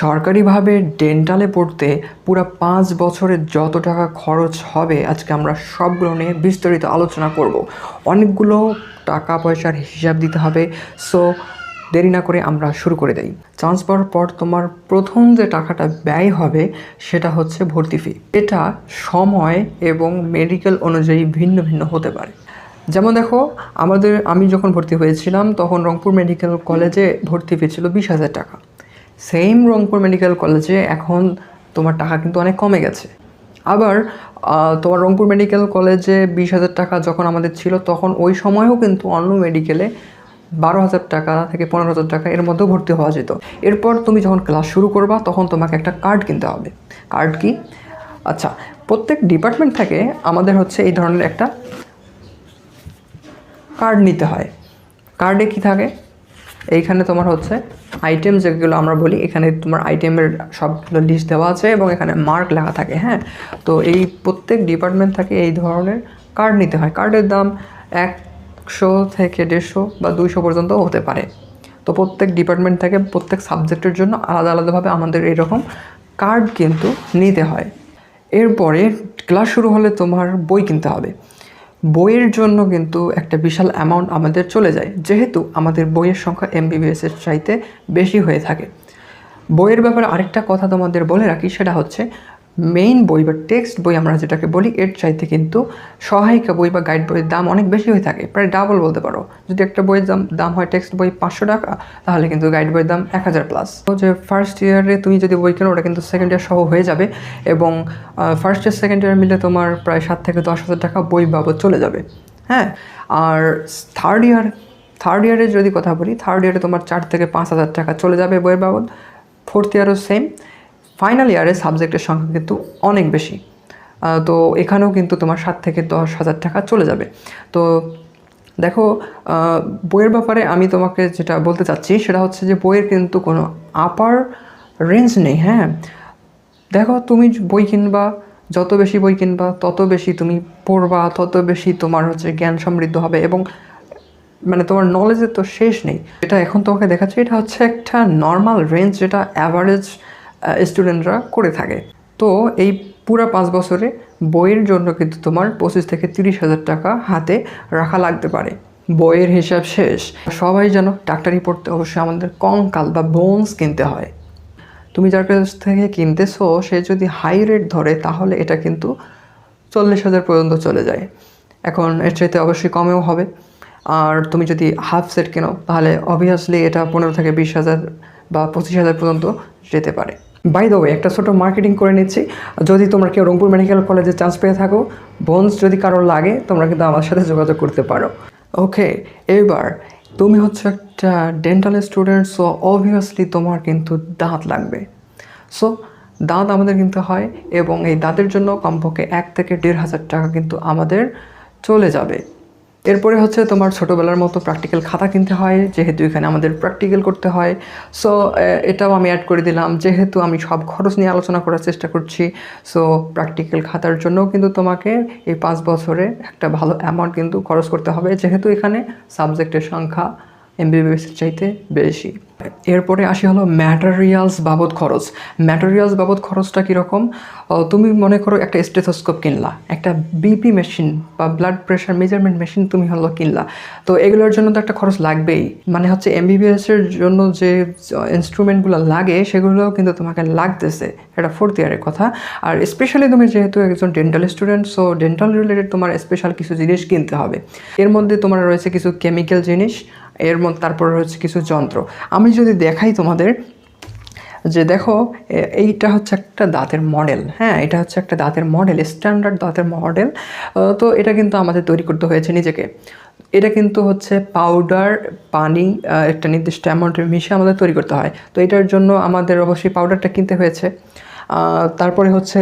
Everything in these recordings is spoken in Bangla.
সরকারিভাবে ডেন্টালে পড়তে পুরো পাঁচ বছরের যত টাকা খরচ হবে, আজকে আমরা সবগুলো নিয়ে বিস্তারিত আলোচনা করব। অনেকগুলো টাকা পয়সার হিসাব দিতে হবে, সো দেরি না করে আমরা শুরু করে দেই। চান্স পাওয়ার পর তোমার প্রথম যে টাকাটা ব্যয় হবে, সেটা হচ্ছে ভর্তি ফি এটা সময় এবং মেডিকেল অনুযায়ী ভিন্ন ভিন্ন হতে পারে। যেমন দেখো, আমাদের, আমি যখন ভর্তি হয়েছিলাম, তখন রংপুর মেডিকেল কলেজে ভর্তি ফি ছিল বিশ হাজার টাকা। সেম রংপুর মেডিকেল কলেজে এখন তোমার টাকা কিন্তু অনেক কমে গেছে। আবার তোমার রংপুর মেডিকেল কলেজে বিশ হাজার টাকা যখন আমাদের ছিল, তখন ওই সময়ও কিন্তু অন্য মেডিকেলে বারো হাজার টাকা থেকে পনেরো হাজার টাকা এর মধ্যেও ভর্তি হওয়া যেত। এরপর তুমি যখন ক্লাস শুরু করবা, তখন তোমাকে একটা কার্ড কিনতে হবে। কার্ড কি? আচ্ছা প্রত্যেক ডিপার্টমেন্ট থেকে আমাদের হচ্ছে এই ধরনের একটা কার্ড নিতে হয়। কার্ডে কি থাকে? এইখানে তোমার হচ্ছে আইটেম যেগুলো আমরা বলি, এখানে তোমার আইটেমের সবগুলো লিস্ট দেওয়া আছে এবং এখানে মার্ক লেখা থাকে হ্যাঁ? তো এই প্রত্যেক ডিপার্টমেন্ট থেকে এই ধরনের কার্ড নিতে হয়। কার্ডের দাম একশো থেকে দেড়শো বা দুইশো পর্যন্ত হতে পারে। তো প্রত্যেক ডিপার্টমেন্ট থেকে, প্রত্যেক সাবজেক্টের জন্য আলাদা আলাদাভাবে আমাদের এরকম কার্ড কিন্তু নিতে হয়। এরপরে ক্লাস শুরু হলে তোমার বই কিনতে হবে। বইয়ের জন্য কিন্তু একটা বিশাল অ্যামাউন্ট আমাদের চলে যায়, যেহেতু আমাদের বইয়ের সংখ্যা এমবিবিএসের চাইতে বেশি হয়ে থাকে। বইয়ের ব্যাপারে আরেকটা কথা তোমাদের বলে রাখি, সেটা হচ্ছে মেইন বই বা টেক্সট বই আমরা যেটাকে বলি, এর চাইতে কিন্তু সহায়িকা বই বা গাইড বইয়ের দাম অনেক বেশি হয়ে থাকে। প্রায় ডাবল বলতে পারো। যদি একটা বইয়ের দাম দাম হয় টেক্সট বই পাঁচশো টাকা, তাহলে কিন্তু গাইড বইয়ের দাম এক হাজার প্লাস তো যে ফার্স্ট ইয়ারে তুমি যদি বই কেনো, ওটা কিন্তু সেকেন্ড ইয়ার সহ হয়ে যাবে এবং ফার্স্ট ইয়ার সেকেন্ড ইয়ার মিলে তোমার প্রায় সাত থেকে দশ হাজার টাকা বই বাবদ চলে যাবে। হ্যাঁ? আর থার্ড ইয়ার থার্ড ইয়ারে যদি কথা বলি থার্ড ইয়ারে তোমার চার থেকে পাঁচ হাজার টাকা চলে যাবে বইয়ের বাবদ। ফোর্থ ইয়ারও সেম ফাইনাল ইয়ারে সাবজেক্টের সংখ্যা কিন্তু অনেক বেশি। তো এখানেও কিন্তু তোমার সাত থেকে দশ হাজার টাকা চলে যাবে। তো দেখো বইয়ের ব্যাপারে আমি তোমাকে যেটা বলতে চাচ্ছি, সেটা হচ্ছে যে বইয়ের কিন্তু কোনো আপার রেঞ্জ নেই হ্যাঁ? দেখো, তুমি বই কিনবা, যত বেশি বই কিনবা, তত বেশি তুমি পড়বা, তত বেশি তোমার হচ্ছে জ্ঞান সমৃদ্ধ হবে এবং মানে তোমার নলেজের তো শেষ নেই। এটা এখন তোমাকে দেখাচ্ছি, এটা হচ্ছে একটা নর্মাল রেঞ্জ যেটা অ্যাভারেজ স্টুডেন্টরা করে থাকে। তো এই পুরো পাঁচ বছরে বইয়ের জন্য কিন্তু তোমার পঁচিশ থেকে তিরিশ হাজার টাকা হাতে রাখা লাগতে পারে। বইয়ের হিসাব শেষ। সবাই যেন ডাক্তারি পড়তে অবশ্যই আমাদের কঙ্কাল বা বোনস কিনতে হয়। তুমি যার কাছ থেকে কিনতেছো, সে যদি হাই রেট ধরে, তাহলে এটা কিন্তু চল্লিশ হাজার পর্যন্ত চলে যায়। এখন এর চাইতে অবশ্যই কমেও হবে। আর তুমি যদি হাফ সেট কেনো, তাহলে অবভিয়াসলি এটা পনেরো থেকে বিশ হাজার বা পঁচিশ হাজার পর্যন্ত যেতে পারে। বাই দ্য ওয়ে একটা ছোটো মার্কেটিং করে নিচ্ছি। যদি তোমরা কেউ রংপুর মেডিকেল কলেজে চান্স পেয়ে থাকো বোনস যদি কারোর লাগে, তোমরা কিন্তু আমার সাথে যোগাযোগ করতে পারো। ওকে এবার তুমি হচ্ছে একটা ডেন্টাল স্টুডেন্ট সো অবভিয়াসলি তোমার কিন্তু দাঁত লাগবে। সো দাঁত আমাদের কিন্তু হয় এবং এই দাঁতের জন্য কমপক্ষে এক থেকে দেড় হাজার টাকা কিন্তু আমাদের চলে যাবে। এরপরে হচ্ছে তোমার ছোটোবেলার মতো প্র্যাকটিক্যাল খাতা কিনতে হয়, যেহেতু এখানে আমাদের প্র্যাকটিক্যাল করতে হয়। সো এটাও আমি অ্যাড করে দিলাম। যেহেতু আমি সব খরচ নিয়ে আলোচনা করার চেষ্টা করছি সো প্র্যাকটিক্যাল খাতার জন্য কিন্তু তোমাকে এই পাঁচ বছরে একটা ভালো অ্যামাউন্ট কিন্তু খরচ করতে হবে, যেহেতু এখানে সাবজেক্টের সংখ্যা এমবিবিএসের চাইতে বেশি। এরপরে আসি হলো ম্যাটেরিয়ালস বাবদ খরচ। ম্যাটেরিয়ালস বাবদ খরচটা কীরকম? তুমি মনে করো একটা স্টেথোস্কোপ কিনলা, একটা বিপি মেশিন বা ব্লাড প্রেশার মেজারমেন্ট মেশিন তুমি হলো কিনলা। তো এগুলোর জন্য তো একটা খরচ লাগবেই। মানে হচ্ছে এমবিবিএসের জন্য যে ইনস্ট্রুমেন্টগুলো লাগে, সেগুলোও কিন্তু তোমাকে লাগতেছে। এটা ফোর্থ ইয়ারের কথা। আর স্পেশালি তুমি যেহেতু একজন dental student so dental related তোমার স্পেশাল কিছু জিনিস কিনতে হবে। এর মধ্যে তোমার রয়েছে কিছু কেমিক্যাল জিনিস। এর মধ্যে তারপরে রয়েছে কিছু যন্ত্র। আমি যদি দেখাই তোমাদের, যে দেখো এইটা হচ্ছে একটা দাঁতের মডেল হ্যাঁ এটা হচ্ছে একটা দাঁতের মডেল, স্ট্যান্ডার্ড দাঁতের মডেল। তো এটা কিন্তু আমাদের তৈরি করতে হয়েছে নিজেকে। এটা কিন্তু হচ্ছে পাউডার, পানি একটা নির্দিষ্ট অ্যামাউন্টের মিশে আমাদের তৈরি করতে হয়। তো এটার জন্য আমাদের অবশ্যই পাউডারটা কিনতে হয়েছে। তারপরে হচ্ছে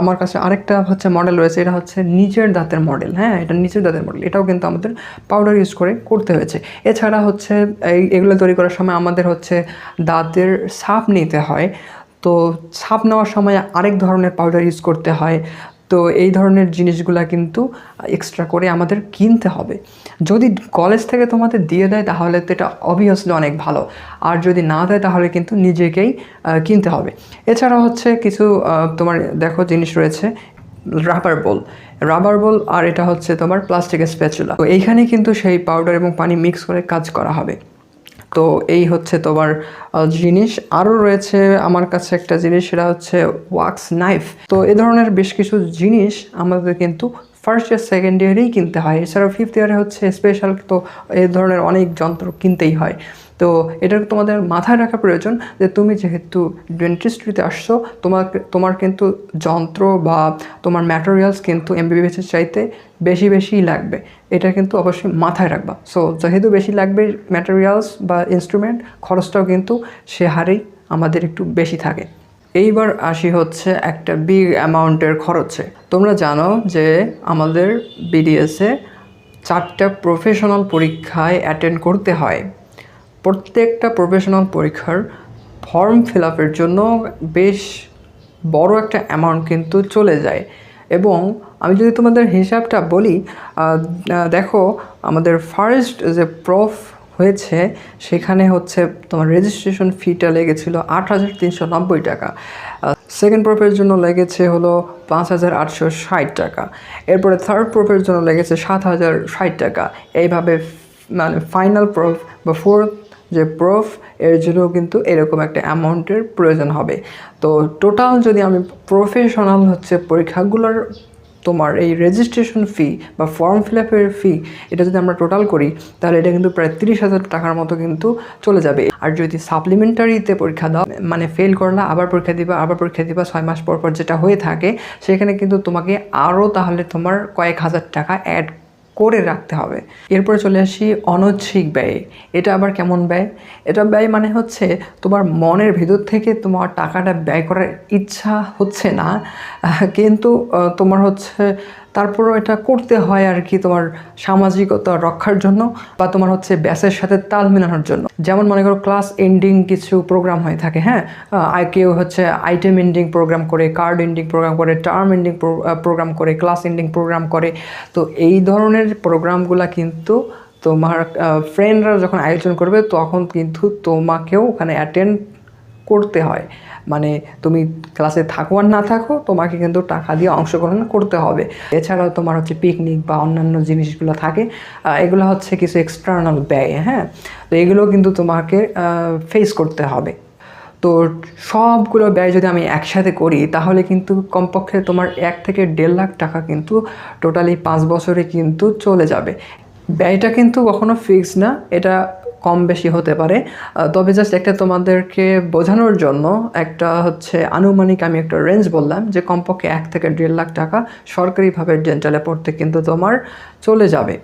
আমার কাছে আরেকটা হচ্ছে মডেল রয়েছে, এটা হচ্ছে নিচের দাঁতের মডেল হ্যাঁ? এটা নিচের দাঁতের মডেল এটাও কিন্তু আমাদের পাউডার ইউজ করে করতে হয়েছে। এছাড়া হচ্ছে, এই, এগুলো তৈরি করার সময় আমাদের হচ্ছে দাঁতের সাপ নিতে হয়। তো ছাপ নেওয়ার সময় আরেক ধরনের পাউডার ইউজ করতে হয়। তো এই ধরনের জিনিসগুলা কিন্তু এক্সট্রা করে আমাদের কিনতে হবে। যদি কলেজ থেকে তোমাদের দিয়ে দেয়, তাহলে তো এটা অবভিয়াসলি অনেক ভালো। আর যদি না দেয়, তাহলে কিন্তু নিজেকেই কিনতে হবে। এছাড়া হচ্ছে কিছু তোমার দেখো জিনিস রয়েছে রাবার বল রাবার বল আর এটা হচ্ছে তোমার প্লাস্টিকের স্প্যাচুলা তো এইখানে কিন্তু সেই পাউডার এবং পানি মিক্স করে কাজ করা হবে। তো এই হচ্ছে তোমার জিনিস। আরও রয়েছে আমার কাছে একটা জিনিস, সেটা হচ্ছে ওয়াক্স নাইফ। তো এ ধরনের বেশ কিছু জিনিস আমাদের কিন্তু ফার্স্ট ইয়ার সেকেন্ড ইয়ারেই কিনতে হয়। এছাড়াও ফিফথ ইয়ারে হচ্ছে স্পেশাল তো এই ধরনের অনেক যন্ত্র কিনতেই হয়। তো এটা তোমাদের মাথায় রাখা প্রয়োজন যে তুমি যেহেতু ডেন্টিস্ট্রিতে আসছো তোমার তোমার কিন্তু যন্ত্র বা তোমার ম্যাটেরিয়ালস কিন্তু এমবিবিএসের চাইতে বেশি বেশিই লাগবে। এটা কিন্তু অবশ্যই মাথায় রাখবা। সো যেহেতু বেশি লাগবে ম্যাটেরিয়ালস বা ইনস্ট্রুমেন্ট খরচটাও কিন্তু সে হারেই আমাদের একটু বেশি থাকে। এইবার আসি হচ্ছে একটা বিগ অ্যামাউন্টের খরচে। তোমরা জানো যে আমাদের বিডিএসে চারটা প্রফেশনাল পরীক্ষায় অ্যাটেন্ড করতে হয়। প্রত্যেকটা প্রফেশনাল পরীক্ষার ফর্ম ফিল আপের জন্য বেশ বড় একটা অ্যামাউন্ট কিন্তু চলে যায়। এবং আমি যদি তোমাদের হিসাবটা বলি দেখো, আমাদের ফার্স্ট যে প্রফ হয়েছে, সেখানে হচ্ছে তোমার রেজিস্ট্রেশন ফিটা লেগেছিল আট হাজার তিনশো নব্বই টাকা। সেকেন্ড প্রপের জন্য লেগেছে হলো পাঁচ হাজার আটশো ষাট টাকা। এরপরে থার্ড প্রপের জন্য লেগেছে সাত হাজার ষাট টাকা। এইভাবে মানে ফাইনাল প্রফ বা ফোর্থ যে প্রফ এর জন্য কিন্তু এরকম একটা অ্যামাউন্টের প্রয়োজন হবে। তো টোটাল যদি আমি প্রফেশনাল হচ্ছে পরীক্ষাগুলোর তোমার এই রেজিস্ট্রেশন ফি বা ফর্ম ফিল আপের ফি এটা যদি আমরা টোটাল করি, তাহলে এটা কিন্তু প্রায় তিরিশ হাজার টাকার মতো কিন্তু চলে যাবে। আর যদি সাপ্লিমেন্টারিতে পরীক্ষা দাও মানে ফেল করলা আবার পরীক্ষা দিবা, আবার পরীক্ষা দিবা ছয় মাস পর পর যেটা হয়ে থাকে, সেখানে কিন্তু তোমাকে আরও তাহলে তোমার কয়েক হাজার টাকা অ্যাড করে রাখতে হবে। এরপরে চলে আসি অনৈচ্ছিক ব্যয়। এটা আবার কেমন ব্যয়? এটা ব্যয় মানে হচ্ছে তোমার মনের ভেতর থেকে তোমার টাকাটা ব্যয় করার ইচ্ছা হচ্ছে না কিন্তু তোমার হচ্ছে তারপরও এটা করতে হয় আর কি তোমার সামাজিকতা রক্ষার জন্য বা তোমার হচ্ছে ব্যাসের সাথে তাল মেলানোর জন্য। যেমন মনে করো ক্লাস এন্ডিং কিছু প্রোগ্রাম হয়ে থাকে হ্যাঁ? কেউ হচ্ছে আইটেম এন্ডিং প্রোগ্রাম করে কার্ড এন্ডিং প্রোগ্রাম করে টার্ম এন্ডিং প্রোগ্রাম করে ক্লাস এন্ডিং প্রোগ্রাম করে। তো এই ধরনের প্রোগ্রামগুলো কিন্তু তোমার ফ্রেন্ডরা যখন আয়োজন করবে, তখন কিন্তু তোমাকেও ওখানে অ্যাটেন্ড করতে হয়। মানে তুমি ক্লাসে থাকো আর না থাকো, তোমাকে কিন্তু টাকা দিয়ে অংশগ্রহণ করতে হবে। এছাড়াও তোমার হচ্ছে পিকনিক বা অন্যান্য জিনিসগুলো থাকে এগুলো হচ্ছে কিছু এক্সটার্নাল ব্যয় হ্যাঁ? তো এগুলো কিন্তু তোমাকে ফেস করতে হবে। তো সবগুলো ব্যয় যদি আমি একসাথে করি, তাহলে কিন্তু কমপক্ষে তোমার এক থেকে দেড় লাখ টাকা কিন্তু টোটালি পাঁচ বছরে কিন্তু চলে যাবে। ব্যয়টা কিন্তু কখনো ফিক্স না, এটা কম বেশি হতে পারে। তবে জাস্ট একটা তোমাদেরকে বোঝানোর জন্য একটা হচ্ছে আনুমানিক আমি একটা রেঞ্জ বললাম যে কমপক্ষে এক থেকে দেড় লাখ টাকা সরকারিভাবে ডেন্টালে পড়তে কিন্তু তোমার চলে যাবে।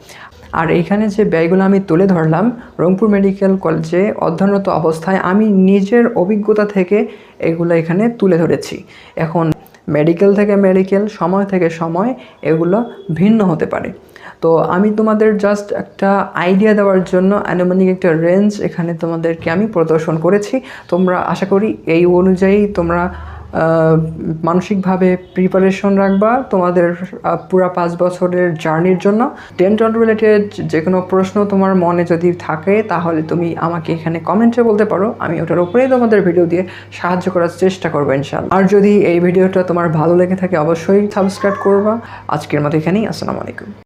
আর এইখানে যে ব্যয়গুলো আমি তুলে ধরলাম, রংপুর মেডিকেল কলেজে অধ্যয়নরত অবস্থায় আমি নিজের অভিজ্ঞতা থেকে এগুলো এখানে তুলে ধরেছি। এখন মেডিকেল থেকে মেডিকেল, সময় থেকে সময় এগুলো ভিন্ন হতে পারে। তো আমি তোমাদের জাস্ট একটা আইডিয়া দেওয়ার জন্য আনুমানিক একটা রেঞ্জ এখানে তোমাদেরকে আমি প্রদর্শন করেছি। তোমরা আশা করি এই অনুযায়ী তোমরা মানসিকভাবে প্রিপারেশন রাখবা তোমাদের পুরা পাঁচ বছরের জার্নির জন্য। ডেন্টাল রিলেটেড যে কোনো প্রশ্ন তোমার মনে যদি থাকে তাহলে তুমি আমাকে এখানে কমেন্টে বলতে পারো। আমি ওটার উপরেই তোমাদের ভিডিও দিয়ে সাহায্য করার চেষ্টা করব ইনশাল্লাহ আর যদি এই ভিডিওটা তোমার ভালো লেগে থাকে অবশ্যই সাবস্ক্রাইব করবা। আজকের মতো এখানেই, আসসালামু আলাইকুম।